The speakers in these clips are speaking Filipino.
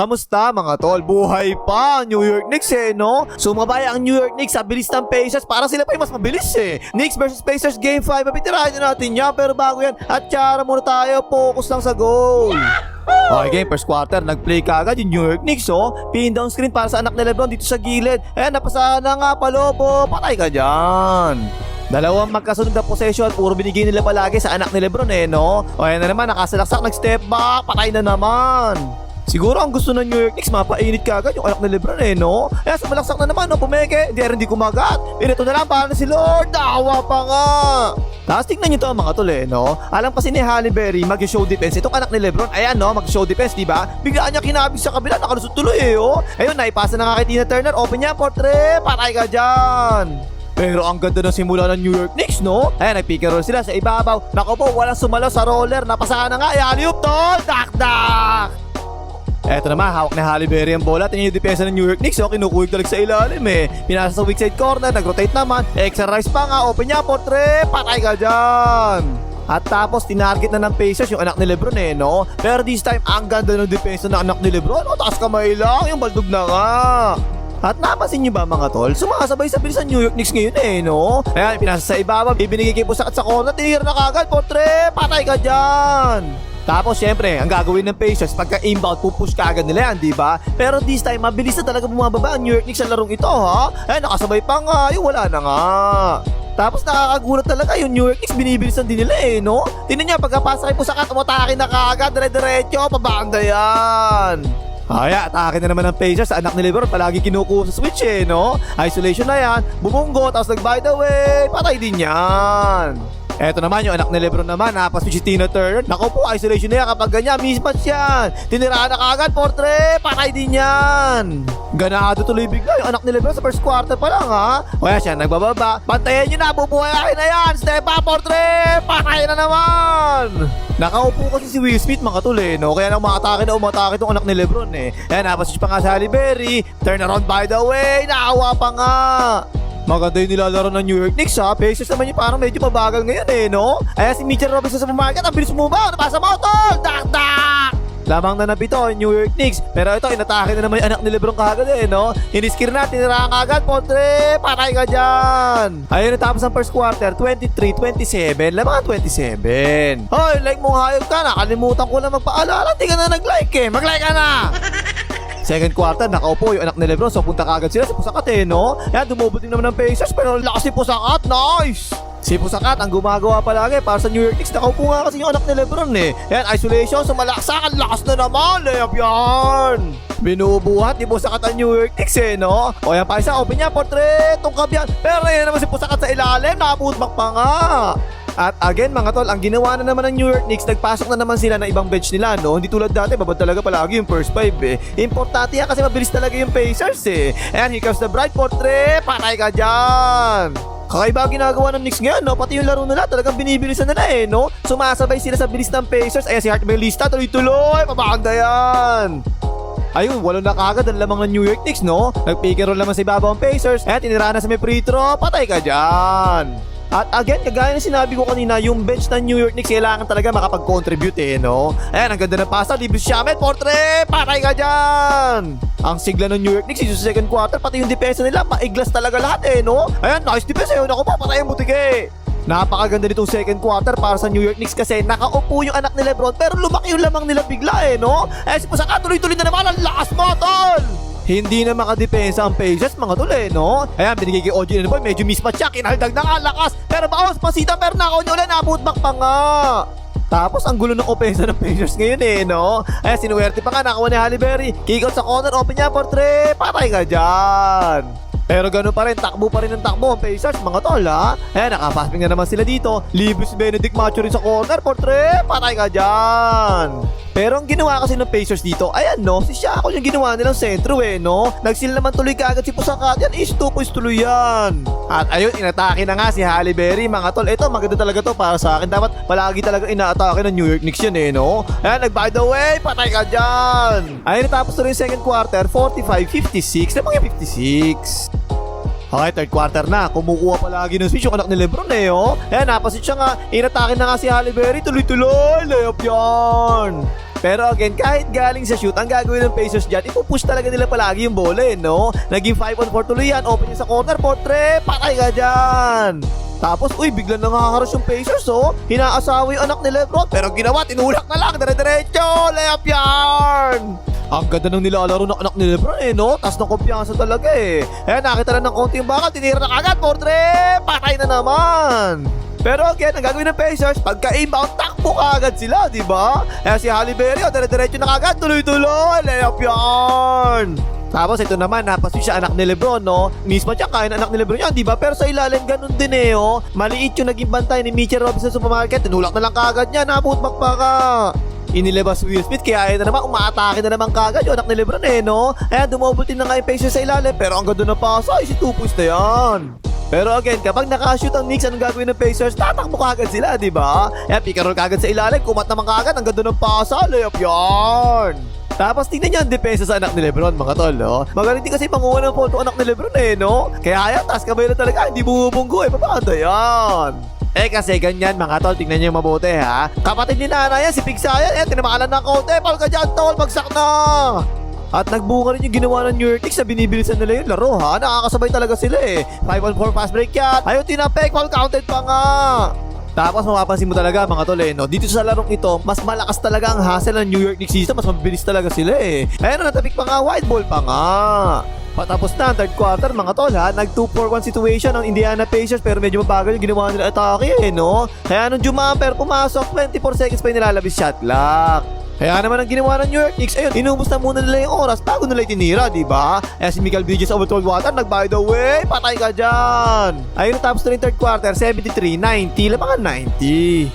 Kamusta mga tol? Buhay pa New York Knicks eh, no? Sumabay ang New York Knicks sa bilis ng Pacers para sila pa yung mas mabilis eh. Knicks versus Pacers Game 5, mapitirahin na natin yan. Pero bago yan, at tsara muna tayo, focus lang sa goal. Okay, game first quarter, nag-play ka agad yung New York Knicks, oh. Pin down screen para sa anak ni Lebron dito sa gilid. Eh, napasa na nga, palobo. Patay ka dyan. Dalawang magkasunod na possession, puro binigay nila palagi sa anak ni Lebron eh, no? O yan na naman, nakasalaksak, nag-step back, patay na naman. Siguro ang gusto ng New York Knicks, mapainit ka agad yung anak ni Lebron eh, no? Kaya sumalaksak na naman, no? Pumeke, hindi rin di kumagat. Pinito na lang, para si Lord, dawa pa nga. Tapos tingnan nyo to mga tol eh, no? Alam kasi ni Halle Berry mag-show defense. Itong anak ni Lebron, ayan no, mag-show defense, di ba? Biglaan niya kinabig sa kabila, nakalusot tuloy eh, oh. Ayun, naipasa na nga kay Tina Turner, open niya, portrait, patay ka dyan. Pero ang ganda ng simula ng New York Knicks, no? Ayan, nag-pick and roll sila sa ibabaw. Nako po, walang sumalo sa roller. Napasahan na nga. Eh, alley-oop, tol! Dak-dak! Eto naman, hawak ni Halle Berry ang bola. Tingnan yung depensa ng New York Knicks. Oh, kinukuhig talaga sa ilalim eh. Pinasa sa weak side corner, nag-rotate naman. Extra rise pa nga, open niya, portrait. Patay ka dyan! At tapos, tinarget na ng Pacers yung anak ni Lebron eh, no? Pero this time, ang ganda ng depensa ng anak ni Lebron. O, taas kamay lang, yung baldog na nga. At napansin niyo ba mga tol, sumakasabay sa bilis ng New York Knicks ngayon eh, no? Ayan, pinasa sa ibaba, ibinigay kay Pusakat sa corner, tinira na kagad, potre, patay ka dyan! Tapos syempre, ang gagawin ng Pacers pagka inbound, pupush ka agad nila yan, di ba? Pero this time, mabilis na talaga bumababa ang New York Knicks sa larong ito, ha? Eh, nakasabay pa nga, yung wala na nga. Tapos nakakagulat talaga yung New York Knicks binibilisan din nila eh, no? Tingnan niya, pagkapasa kay Pusakat, umatake na kagad, dire-diretso, pabanda yan. Kaya, atake na naman ng Pacers sa anak ni Lebron. Palagi kinukuha sa switch eh, no? Isolation na yan. Bumunggo, tapos nag-by the way. Patay din yan. Eto naman yung anak ni Lebron naman, napaswitch si Tina Turner. Naku po, isolation na yan kapag ganyan, mismatch yan. Tiniraan na kagad, portrait, patay din yan. Ganado tuloy bigla yung anak ni Lebron sa first quarter pa lang ha. Yan siya, nagbababa. Pantayan nyo na, bubuhayin na yan. Step up, portrait, patay na naman. Nakaupo kasi si Will Smith mga tol eh, no? Kaya nang umatake na umatake itong anak ni Lebron eh. Ayan, napaswitch pa nga sa Halle Berry. Turn around by the way, naawa pa nga. Maganda yung nilalaro ng New York Knicks ha. Pacers naman yung parang medyo mabagal ngayon eh, no? Ayan si Mitchell Robinson sa market, ang bilis ba? Napasa mo, tol! Dak, dak! Lamang na napito ang New York Knicks. Pero ito, inatake na naman yung anak ni Lebron kagad eh, no? Iniskir na, tiniraan kagad, potre, patay ka dyan. Ayun, natapos ang first quarter, 23-27, lamang 27. Hoy, like mo hayop ka, nakalimutan ko na magpaalala, di ka na nag-like eh, mag-like ka na! Second quarter, nakaupo yung anak ni Lebron. So punta kagad sila sa Pusakat eh, no? Yan, dumubot din naman ng Pacers. Pero lakas si Pusakat. Nice! Si Pusakat ang gumagawa palagi para sa New York Knicks. Nakaupo nga kasi yung anak ni Lebron eh. Yan, isolation. Sumalaksak. Ang lakas na naman. Layup yan. Binubuhat ni Pusakat ang New York Knicks eh, no? O yan pa. Open niya. Portrait. Tungkab yan. Pero yan naman si Pusakat sa ilalim. Nakaputmak pa nga. At again mga tol, ang ginawa na naman ng New York Knicks, nagpasok na naman sila ng ibang bench nila, no? Hindi tulad dati, babad talaga palagi yung first five, eh. Importante yan kasi mabilis talaga yung Pacers, eh. Ayan, here comes the bright portrait, patay ka dyan! Kakaiba ginagawa ng Knicks ngayon, no? Pati yung laro nila, talagang binibilisan nila, eh, no? Sumasabay sila sa bilis ng Pacers. Ayan, si Hart Melista, tuloy-tuloy, pabakanda yan! Ayun, walo na kagad ang lamang ng New York Knicks, no? Nag-pick and roll naman sa ibabaw ang Pacers. Eh, tinira na sa may free throw, patay ka dyan! At again, kagaya ng sinabi ko kanina, yung bench ng New York Knicks kailangan talaga makapag-contribute eh, no? Ayan, ang ganda ng pasta, Libis Shamet, portrait, patay ka dyan! Ang sigla ng New York Knicks, sa second quarter, pati yung depensa nila, maiglas talaga lahat eh, no? Ayan, nice defense eh, ako pa, patay ang butike! Napakaganda nitong second quarter para sa New York Knicks kasi nakaupo yung anak ni Lebron pero lumaki yung lamang nila bigla eh, no? Eh, si Pusaka tuloy-tuloy na naman ang lakas mo! Hindi na makadepensa ang Pacers mga tol eh, no? Ayan, binigay kay OG na boy, medyo mismatch siya, kinaldag na nga, lakas. Pero bawas, pasita, pero nakaw niya ulit, nabutbak pa nga. Tapos ang gulo ng opensa ng Pacers ngayon eh, no? Ayan, sinuwerte pa nga, nakawa ni Halle Berry. Kick out sa corner, open niya, portrait, patay ka dyan. Pero gano'n pa rin, takbo pa rin ang takbo ang Pacers, mga tol ha. Ayan, nakapasping na naman sila dito. Libre Benedict Macho rin sa corner, portrait, patay ka dyan. Pero ang ginawa kasi ng Pacers dito, ayan no, si Shackle yung ginawa nilang sentro eh, no? Nagsil naman tuloy kaagad si Pusakat, yan is 2 points tuloy yan. At ayun, inatake na nga si Halle Berry, mga tol. Ito, maganda talaga to para sa akin. Dapat palagi talaga inaatake ng New York Knicks yan eh, no? Ayan, nag by the way, patay ka dyan. Ayun, natapos na rin second quarter, 45-56. Namang yung 56. Okay, third quarter na. Kumukuha palagi ng switch yung anak ni Lebron eh, oh. Ayan, napasit siya nga. Inatake na nga si Halle Berry. Tuloy-tuloy. Layup yan. Pero again, kahit galing sa shoot, ang gagawin ng Pacers dyan, ipupush talaga nila palagi yung bola eh, no? Naging 5 on 4 tuloy yan, open yung sa corner, portre, patay ka dyan! Tapos, uy, biglang nangaharas yung Pacers, oh. Hinaasawa yung anak ni Lebron. Pero ginawa, tinulak na lang, dire-diretso, layup yarn! Ang ganda ng nilalaro ng anak ni Lebron eh, no? Tas ng kumpiyansa talaga eh. Eh, nakita lang ng konti yung bakal, tinira na kagad, portre, patay na naman! Pero again, ang gagawin ng Pacers, pagka-inbound, takbo kaagad sila, di ba? Eh si Halle Berry, oh, dire-diretso na kagad, tuloy-tuloy, layup yarn! Tapos ito naman, napaswi siya anak ni Lebron, no? Mismo siya kaya ng anak ni Lebron yan, di ba? Pero sa ilalim, ganun din eh, oh. Maliit yung naging bantay ni Mitchell Robinson sa supermarket. Tinulak na lang kagad niya, naputmak pa ka. Inilabas Will Smith, kaya ayun na naman, umaatake na naman kagad yung anak ni Lebron eh, no? Ayan, dumobble team na nga yung Pacers sa ilalim, pero ang ganda na pasa, ay si 2 points na yan. Pero again, kapag nakashoot ang Knicks, anong gagawin ng Pacers? Tatakbo kagad sila, di ba? Ayan, pick kagad sa ilalim, kumat naman kagad, ang ganda ng pasa, layup yarn. Tapos tingnan niyo ang depensa sa anak ni Lebron, mga tol, no? Magaling din kasi panguha ng photo anak ni Lebron, eh, no? Kaya ayan, taas kamay na talaga, hindi bumubunggo, eh, paano yan? Eh kasi ganyan mga tol, tingnan niyo mabuti ha. Kapatid ni nanay yan, si Pigsayan, eh, tinamalan ng konti, pal ka dyan tol, bagsak na! At nagbunga rin yung ginawa ng New York Knicks na binibilisan nila yung laro ha. Nakakasabay talaga sila eh. 5 on 4 fast break yan. Ayun, tinapek, foul counted pa nga. Tapos mapapansin mo talaga mga tol eh, no? dito sa larong ito, mas malakas talaga ang hustle ng New York Knicks dito, mas mabilis talaga sila eh. Ayun, natapik pa nga, white ball pa nga. Patapos na ang third quarter mga tol ha, nag 2-4-1 situation ng Indiana Pacers pero medyo mabagal yung ginawa nila atake eh no. Kaya nung jumamper pumasok, 24 seconds pa yung nilalabis shot clock. Kaya naman ang ginawa ng New York Knicks, ayun, inubos na muna nila yung oras bago nila itinira, di ba? Eh si Miguel Bridges over 12 water, nag by the way, patay ka dyan! Ayun, tapos na yung third quarter, 73, 90, labangan 90.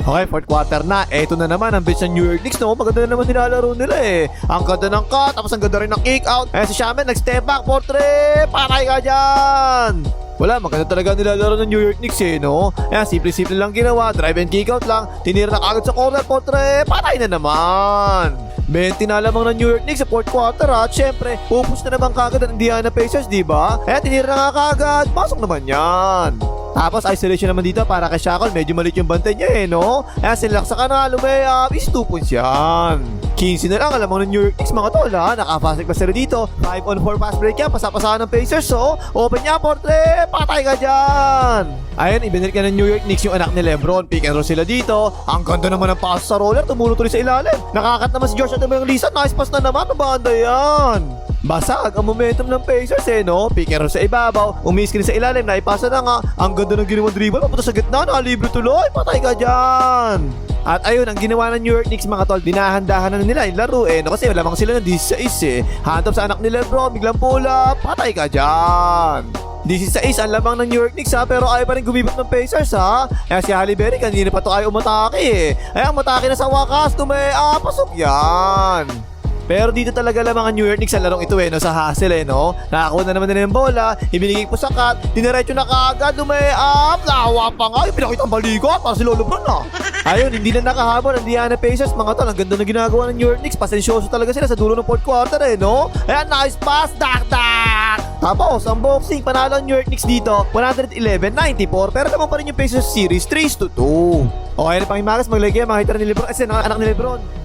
Okay, fourth quarter na. Eto na naman ang bench ng New York Knicks. No? Maganda na naman nilalaro nila eh. Ang ganda ng cut, tapos ang ganda rin ng kick out. Eh si Shaman nag-step back, portrait! Patay ka dyan! Wala, maganda talaga nilalaro ng New York Knicks eh, no? Ayan, simple-simple lang ginawa. Drive and kick out lang. Tinira na kagad sa corner, portrait! Patay na naman! 20 na lamang ng New York Knicks sa fourth quarter at syempre, pupus na naman kagad ang Indiana Pacers, di ba? Eh, tinira na kagad. Pasok naman yan. Tapos isolation naman dito para kay Shackle, medyo maliit yung bantay niya eh, no? Ayan, sinilak sa kanal, umayap, is 2 points yan. 15 na lang, alam mo ng New York Knicks mga tol ha, nakafast break pa sila dito. 5 on 4 fast break yan, pasapasahan ng Pacers, so open niya, portre, patay ka dyan. Ayun, ibinalik ka ng New York Knicks yung anak ni Lebron, pick and roll sila dito. Ang ganda naman ng pass sa roller, tumulong tuloy sa ilalim. Nakakat naman si Josh at yung Lisa, nice pass na naman, mabanda yan. Basag ang momentum ng Pacers eh, no? Pick and roll sa ibabaw, umiskin sa ilalim, naipasa na nga. Ang ganda ng ginawang dribble, papunta sa gitna, nakalibre tuloy, patay ka dyan. At ayun, ang ginawa ng New York Knicks mga tol, dinahandahan na nila yung laro eh. No? Kasi lamang sila ng 16 eh. Hantop sa anak ni Lebron, biglang pull patay ka dyan. 16 ang lamang ng New York Knicks ha, pero ayaw pa rin gumibot ng Pacers ha. Kaya si Halle Berry, kanina pa to ayaw umatake eh. Ay, umatake na sa wakas, tumay, ah, pasok yan. Pero dito talaga lamang ang New York Knicks sa larong ito eh, no? Sa hustle eh, no? Nakakuha na naman nila yung bola, ibinigay po sa cut, diniretso na kaagad, lumay up, nahawa pa nga, pinakita ang balikat, para si Lolo Bron na. Ayun, hindi na nakahabol ang Indiana Pacers, mga tol, ang ganda na ginagawa ng New York Knicks, pasensyoso talaga sila sa dulo ng fourth quarter eh, no? Ayan, nice pass, dak dak! Tapos, ang boxing, panalo ang New York Knicks dito, 111-94, pero naman pa rin yung Pacers series, 3 to 2. Okay na pang himagas, maglagay, makita ni Lebron, kasi anak ni Lebron.